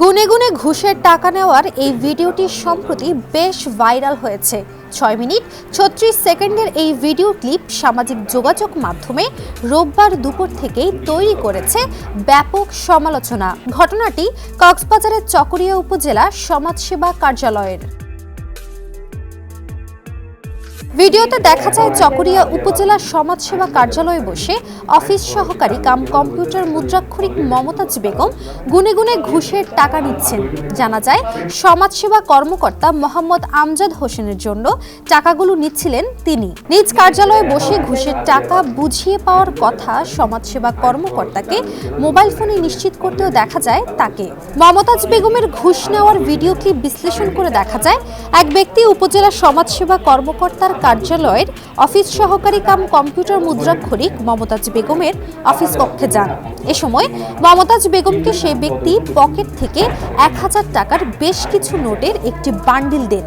গুনে গুনে ঘুষের টাকা নেওয়ার এই ভিডিওটি সম্প্রতি বেশ ভাইরাল হয়েছে। ছয় মিনিট ছত্রিশ সেকেন্ডের এই ভিডিও ক্লিপ সামাজিক যোগাযোগ মাধ্যমে রোববার দুপুর থেকেই তৈরি করেছে ব্যাপক সমালোচনা। ঘটনাটি কক্সবাজারের চকরিয়া উপজেলা সমাজসেবা কার্যালয়ের। ভিডিওতে দেখা যায় চকরিয়া উপজেলা সমাজসেবা কার্যালয়ে বসে অফিস সহকারী কাম কম্পিউটার মুদ্রাক্ষরিক মমতাজ বেগম গুনে গুনে ঘুষের টাকা নিচ্ছেন। জানা যায়, সমাজসেবা কর্মকর্তা মোহাম্মদ আমজাদ হোসেনের জন্য টাকাগুলো নিচ্ছিলেন তিনি। নিজ কার্যালয়ে বসে ঘুষের টাকা বুঝিয়ে পাওয়ার কথা সমাজসেবা কর্মকর্তাকে মোবাইল ফোনে নিশ্চিত করতেও দেখা যায় তাকে। মমতাজ বেগমের ঘুষ নেওয়ার ভিডিও ক্লিপ বিশ্লেষণ করে দেখা যায়, এক ব্যক্তি উপজেলা সমাজসেবা কর্মকর্তার কার্যালয়ের অফিস সহকারী কাম কম্পিউটার মুদ্রাক্ষরিক মমতাজ বেগমের অফিস কক্ষে যান। এ সময় মমতাজ বেগমকে সেই ব্যক্তি পকেট থেকে এক হাজার টাকার বেশ কিছু নোটের একটি বান্ডিল দেন।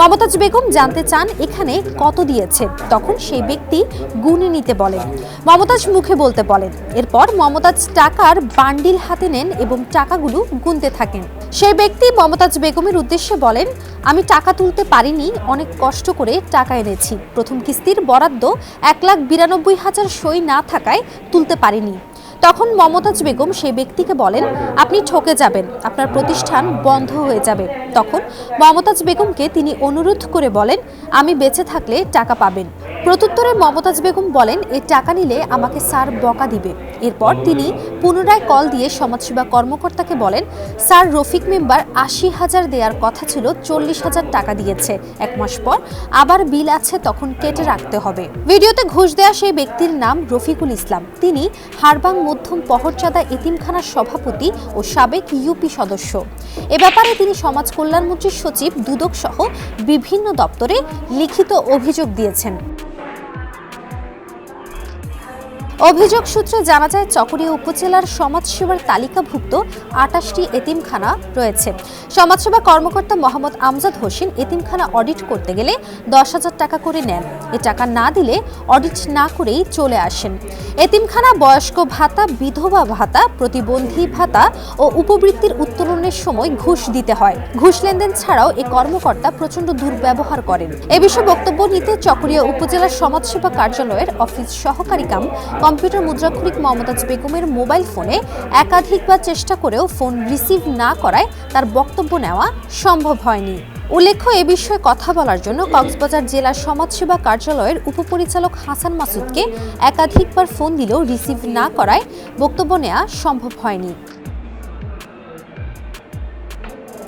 মমতাজ বেগম জানতে চান এখানে কত দিয়েছে। তখন সেই ব্যক্তি গুনে নিতে বলেন। মমতাজ মুখে বলতে বলেন, এরপর মমতাজ টাকার বান্ডিল হাতে নেন এবং টাকাগুলো গুনতে থাকেন। সেই ব্যক্তি মমতাজ বেগমের উদ্দেশ্যে বলেন, আমি টাকা তুলতে পারিনি, অনেক কষ্ট করে টাকা এনেছি। প্রথম কিস্তির বরাদ্দ এক লাখ বিরানব্বই হাজার সই না থাকায় তুলতে পারিনি। তখন মমতাজ বেগম সেই ব্যক্তিকে বলেন, আপনি ঠকে যাবেন। আপনার প্রতিষ্ঠান বন্ধ হয়ে যাবে। তখন মমতাজ বেগমকে তিনি অনুরোধ করে বলেন, আমি বেঁচে থাকলে টাকা পাবেন। প্রত্যুত্তরে মমতাজ বেগম বলেন এই টাকা নিলে আমাকে স্যার বকা দিবে। এরপর তিনি পুনরায় কল দিয়ে সমাজসেবা কর্মকর্তাকে বলেন, স্যার রফিক মেম্বার আশি হাজার দেওয়ার কথা ছিল, চল্লিশ হাজার টাকা দিয়েছে। এক মাস পর আবার বিল আছে, তখন কেটে রাখতে হবে। ভিডিওতে ঘুষ দেওয়া সেই ব্যক্তির নাম রফিকুল ইসলাম। তিনি হারবাং মধ্যম পহরচাঁদা এতিমখানার সভাপতি ও সাবেক ইউপি সদস্য। এ ব্যাপারে তিনি সমাজ কল্যাণমন্ত্রীর সচিব দুদক সহ বিভিন্ন দপ্তরে লিখিত অভিযোগ দিয়েছেন। অভিযোগ সূত্রে জানা যায়, চকরিয়া উপজেলার সমাজসেবার তালিকাভুক্ত আটাশটি এতিমখানা রয়েছে। সমাজসেবা কর্মকর্তা মোহাম্মদ আমজাদ হোসেন এতিমখানা অডিট করতে গেলে দশ হাজার টাকা করে নেন। এ টাকা না দিলে অডিট না করেই চলে আসেন। এতিমখানা বয়স্ক ভাতা, বিধবা ভাতা, প্রতিবন্ধী ভাতা ও উপবৃত্তির উত্তোলনের সময় ঘুষ দিতে হয়। ঘুষ লেনদেন ছাড়াও এ কর্মকর্তা প্রচণ্ড দুর্ব্যবহার করেন। এ বিষয়ে বক্তব্য নিতে চকরিয়া উপজেলা সমাজসেবা কার্যালয়ের অফিস সহকারী কাম কম্পিউটার মুদ্রাক্ষরিক মমতাজ বেগমের মোবাইল ফোনে একাধিকবার চেষ্টা করেও ফোন রিসিভ না করায় তার বক্তব্য নেওয়া সম্ভব হয়নি। উল্লেখ্য, এ বিষয়ে কথা বলার জন্য কক্সবাজার জেলা সমাজসেবা কার্যালয়ের উপপরিচালক হাসান মাসুদকে একাধিকবার ফোন দিলেও রিসিভ না করায় বক্তব্য নেওয়া সম্ভব হয়নি।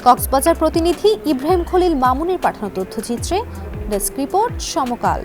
কক্সবাজার প্রতিনিধি ইব্রাহিম খলিল মামুনের পাঠানো তথ্যচিত্রে ডেস্ক রিপোর্ট সমকাল।